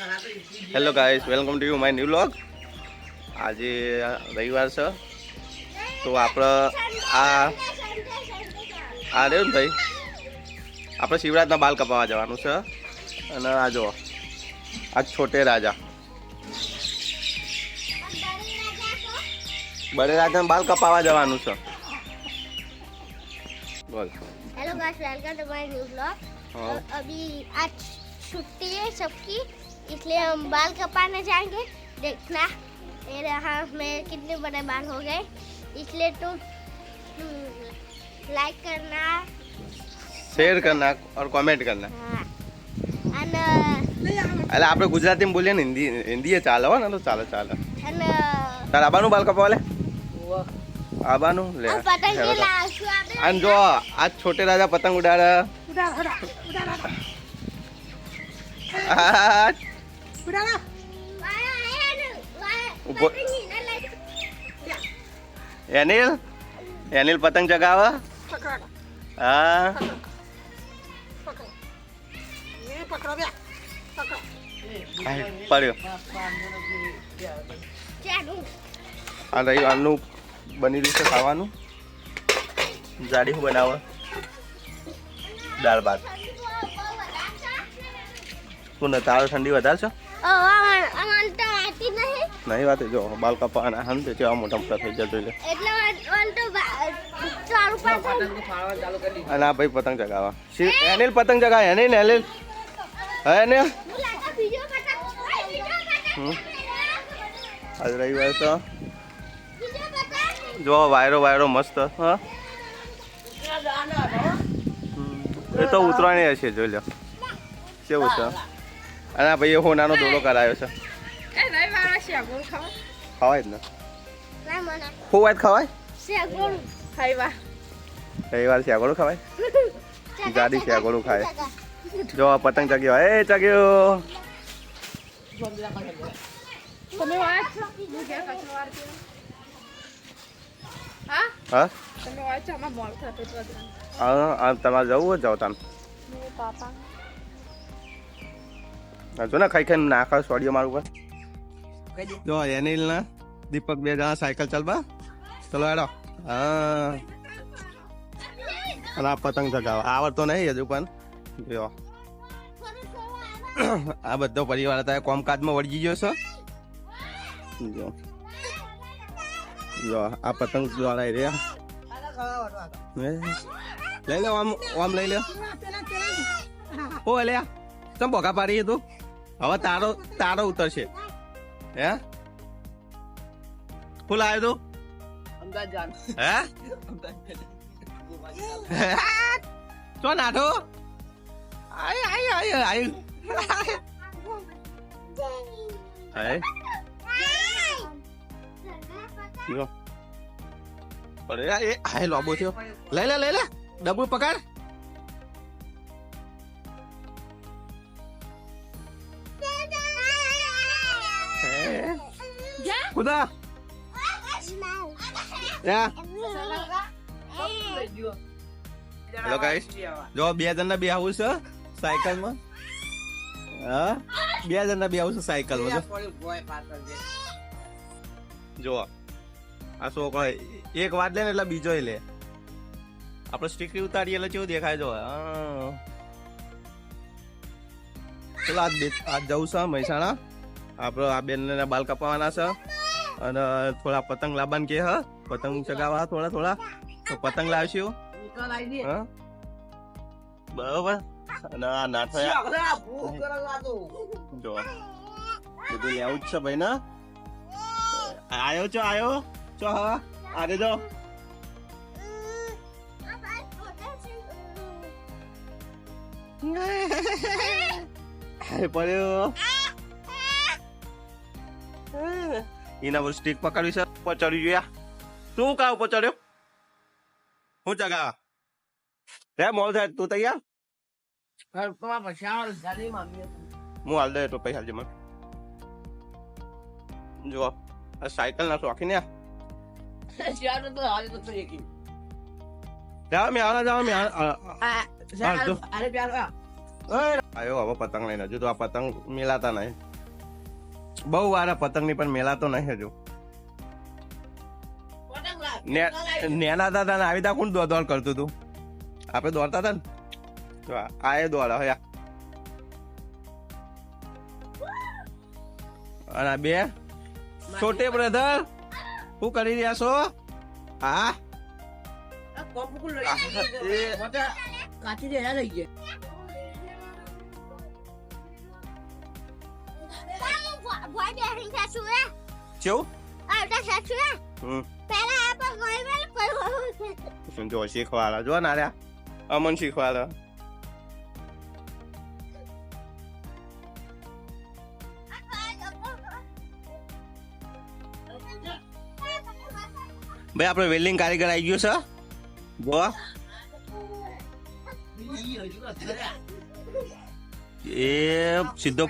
Hello guys welcome to you my new vlog આજે રવિવાર છે તો આપણે આ આ રહ્યું ને ભાઈ આપણે શિવરાજના બાલ કપાવવા જવાનું છે અને આ જો આ છોટે રાજા બડે રાજાના બાલ કપાવવા જવાનું છે બોલ hello guys welcome to my new blog हाँ। अभी आज छुट्टी है सबकी इसलिए हम बाल कपाने जाएंगे देखना मेरे यहाँ में कितने बड़े बाल हो गए इसलिए तुम लाइक करना શેર કરના ઓર કોમેન્ટ કરના हाँ and એટલે આપણે ગુજરાતીમાં બોલીએ ને હિન્દી હિન્દી એ ચાલે હો ને તો ચાલે ચાલે and તાર આબાનું બાલ કપાવા લે આબાનું લે अब पतंग હેલો के તો. लाशु आते આમ જો આજ છોટે રાજા પતંગ ઉડાડે બરાડા ઉપર એનિલ એનિલ પતંગ ચગાવે હા પડ્યો આ રહી આનું બની રહ્યું છે ખાવાનું જાડી હું બનાવે દાળ ભાત શું તારો ઠંડી વધારશો નહીં. નહીં વાત જો બાલ કપાવાના હમ તે કેવા મોટા મોટા થઈ જતો એટલે એટલે મન તો ચાલુ પાસે અને આ ભાઈ પતંગ ચગાવા શિવ એનિલ પતંગ ચગાવે એનિલ એનિલ. હે એનિલ? બીજો હમ. આજ રવિવાર તો બીજો જો વાયરો વાયરો મસ્ત હા? એ તો ઉતરાણી હશે જોઈ લો કેવું છે? અને ભાઈ હોનાનો દોડો કરાયો છે. ખવાય જ ને. ખવાય શેગોળ રવિવાર શેગોળું ખવાય? ગાડી શેગોળું ખાય. જો પતંગ ચગ્યો એ ચગ્યો તમારે જવું હોય જાઓ તમે પાપા. જો ને ખાઈ ખાઈ નાખા સોડિયો મારું પર જો એનિલ ના દીપક બે જણા સાયકલ ચાલવા ચલો હેડો. હા. અને આ પતંગ ચગાવ આવડતો નહીં હજુ પણ. જો. આ બધો પરિવાર અત્યારે કોમકાજમાં વળગી ગયો છે? જો. જો આ પતંગ દ્વારા રહ્યા. લઈ લે આમ આમ લઈ લે. ઓ લે તમ બોગા પાડી તું? હવે તારો તારો ઉતરશે. હે? હું લાવ્યો તું? હે? ચો નાઠો આય આય આય આય. અરે આ એ આય લોબો થયો. લઈ લે લઈ લે. ડબ્બુ પકડ. કુદા હેલો ગાઈસ જો, બે જણના બે આવું છે સાયકલમાં. હા? બે જણના બે આવું છે સાયકલમાં. જો. આ છોકરો એક વાત લે ને એટલે બીજો લે. આપણે સ્ટીકરી ઉતારીએ એટલે કેવું દેખાય? જો. ચલો, આજ આજ જવું છે, મહેસાણા. આપણે આ બેનને બાલ કપાવાના છે. અને થોડા પતંગ લાવવાનું કે હા પતંગ ચગાવવા થોડા થોડા. તો પતંગ લાવશું? હા? બરોબર. અને આ નાઠા જો બધું લેવું જ છે ભાઈ ને? આયો છો આયો? ચો હા? આરે જો. પડ્યો. એના પર સ્ટીક પકડવી છે. ઉપર ચડી જોયા તું કા ઉપર ચડ્યો? હું ચગા રે મોલ સાહેબ તું તૈયાર? હું હાલ દે તો પૈસા હાલજે મને. જો આ સાયકલ ના શોખી ને પતંગ લઈને હજુ તો આ પતંગ મિલાતા નહીં. બહુ વારા પતંગની પણ મેલા તો નહીં હજુ. ને- નેના દાદા ને આવી દાખું કોણ દોડ દોડ કરતું તું? આપણે દોડતા હતા ને? તો આ એ દોડ હવે અને બે? છોટે બ્રધર શું કરી રહ્યા છો? હા? કાચી રહ્યા લઈ ગયા. બેહીને સાસુ એ કેવું આવતા સાસુ એ હમ. પહેલા આપણે ગોળ મેલ કરવાનું જો શીખવાડા? જો ના રહ્યા અમન શીખવાડા. ભાઈ આપણે વેલ્ડિંગ કારીગર આવી ગયો છે. જો એ સીધો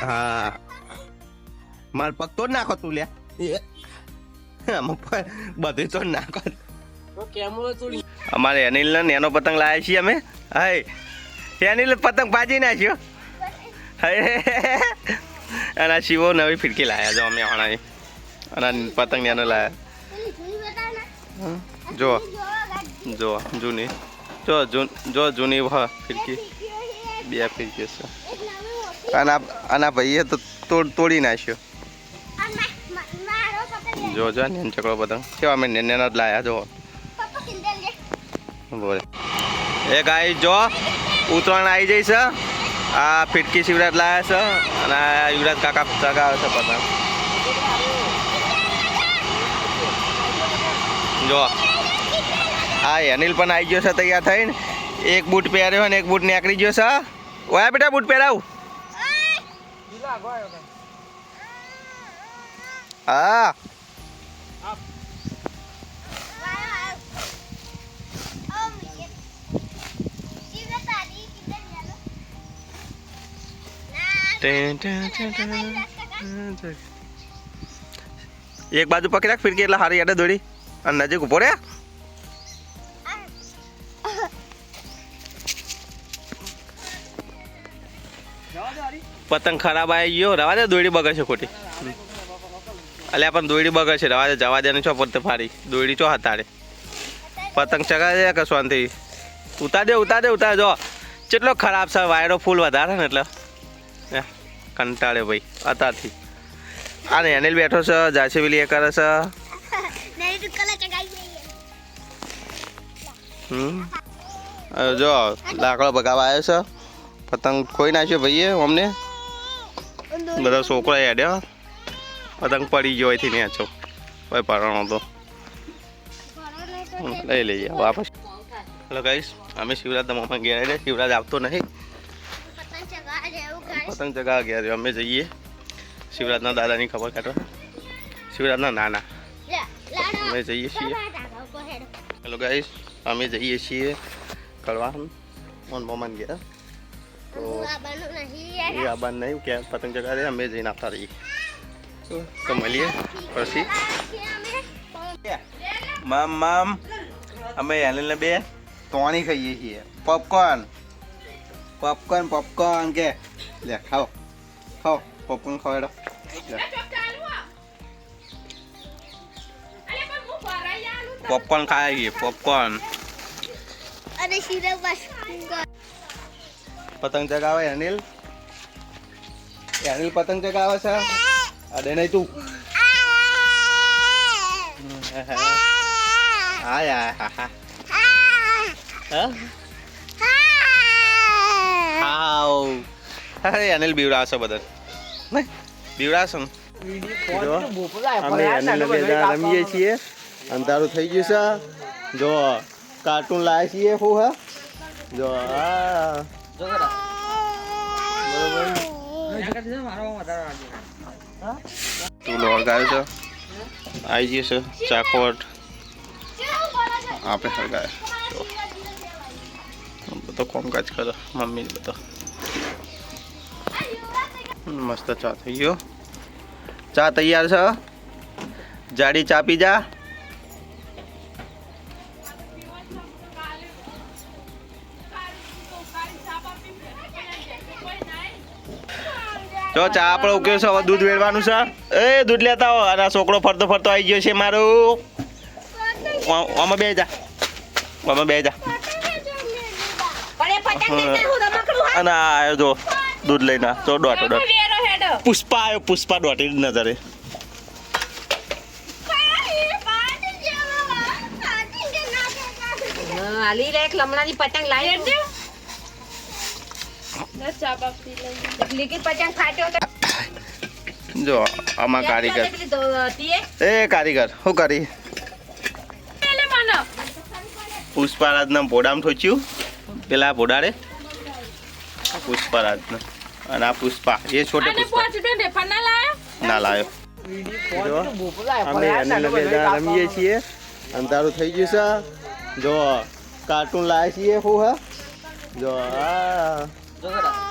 હા. માર પગ તો નાખો તું લ્યા. પ- બધું તો નાખો. અમારે અનિલ ને એનો પતંગ લાવ્યા છીએ અમે. હે અનિલ પતંગ પાજી નાખ્યો. અને આ શિવો નવી ફિરકી લાવ્યા જો અમે હમણાં અને પતંગ એનો લાવ્યા પેલી જૂની બતાવ ને હમ. જો. જો જૂની. જો જો જૂની હ ફિરકી. બે ફિરકી છે. અને આ ભાઈએ તો તોડ તોડી નાખ્યો. જો જો નેન ચકડો પતંગ. કેવા અમે નેન જ લાયા જો બોલે. એ ગાય જો ઉત્તરાયણ આવી જઈ છે. આ ફિટકી શિવરાજ લાયા છે અને આ યુવરાજ કાકા ચગાવે છે પતંગ. જો, આ અનિલ પણ આવી ગયો છે તૈયાર થઈને. એક બૂટ પહેર્યો અને એક બૂટ નીકળી ગયો છે. ઓયા બેટા, બૂટ પહેરાવ. હા. એક બાજુ પકડી રાખ, ફિરકી એટલે હારી યાદ દોડી. અને નજીક ઊભો રહ્યા પતંગ ખરાબ આવી ગયો. રવા દે દોડી બગડશે ખોટી. અલ્યા પણ દોડી બગડશે. રવા દે, જવા દે ને છો પોતે ફારી. દોડી ચો હતાડે પતંગ ચગાવે દે કે શાંતિ. ઉતાર દે ઉતાર દે, ઉતાર જો, કેટલો ખરાબ છે, વાયરો ફૂલ વધારે ને એટલે. કંટાળે ભાઈ અત્યારથી આ ને અનિલ બેઠો છે, જાસી પેલી એ કરે છે. જો, લાકડો ભગાવા આવ્યો છે. પતંગ ખોઈ નાખ્યો ભાઈએ, અમને. બધા છોકરા હેડ્યા પતંગ પડી ગયો અહીંથી નેચો ભાઈ પરણો તો. લઈ લઈએ, વાપસ. હેલો ગાઈશ અમે શિવરાજ તમામ ગયા શિવરાજ આવતો નહીં. પતંગ ચગાવવા ગયા છે. અમે જઈએ. શિવરાજના દાદાની ખબર કાઢવા શિવરાજના નાના. અમે જઈએ છીએ. હેલો ગાઈસ અમે જઈએ છીએ કરવા મન મોમન ગયા. તો એ આબાન નહીં કે પતંગ ચગાવે અમે જઈને આવતા રહીએ. તો મળીએ પછી. મામ મામ. અમે એનલને બે તોણી ખાઈએ છીએ. પોપકોર્ન પોપકોર્ન પોપકોર્ન કે. લે ખાઓ. ખાઓ પોપકોર્ન ખવાડો લે. પોપકોર્ન ખાઈ પોપકોર્ન અને પતંગ ચગાવે અનિલ? અનિલ પતંગ ચગાવે છે? અરે નહીં તું. હા યાર હા. હા? હા. હાવ અરે અનિલ બીવડાવશો બધા નહીં બીવડાવશો ને. અમે અનિલ બે જણા રમીએ છીએ. અંધારું થઈ ગયું છે. જો કાર્ટૂન લાવ્યા છીએ હું હા. જો તું ચૂલો ગાયો છે. આવી ગયું છે. ચાકોટ આપણે હળગાવે બધો કોમકાજ કરો મમ્મી બધો. મસ્ત ચા થઈ ગયો. ચા તૈયાર છે જાડી ચા પી જા. જો ચા આપણે ઉકેલ છે હવે દૂધ વેડવાનું છે. એ દૂધ લેતા હો અને છોકરો ફરતો ફરતો આવી ગયો છે મારો. આમાં બે જા. આમાં બે જા. અને આ આવ્યો જો દૂધ લઈને. જો દોઢો દોઢ વેરો પુષ્પા આવ્યો પુષ્પા દોઢી નજરે. આલી હાલી રે એક લમણાની પતંગ લાવી દે. એક લીકી પતંગ ફાટ્યો તો જો આમાં કારીગર. એ. કારીગર શું કરી? પેલે મને. પુષ્પારાજના ભોડામાં ઠોચ્યું પેલા ભોડારે પુષ્પારાજના. અને આ પુષ્પા. એ છોટે પુષ્પા. ના લાયો? ના અમે એને બે જણા રમીએ છીએ. અંધારું થઈ ગયું છે. જો કાર્ટૂન લાવ્યા છીએ હું હા? જો આ.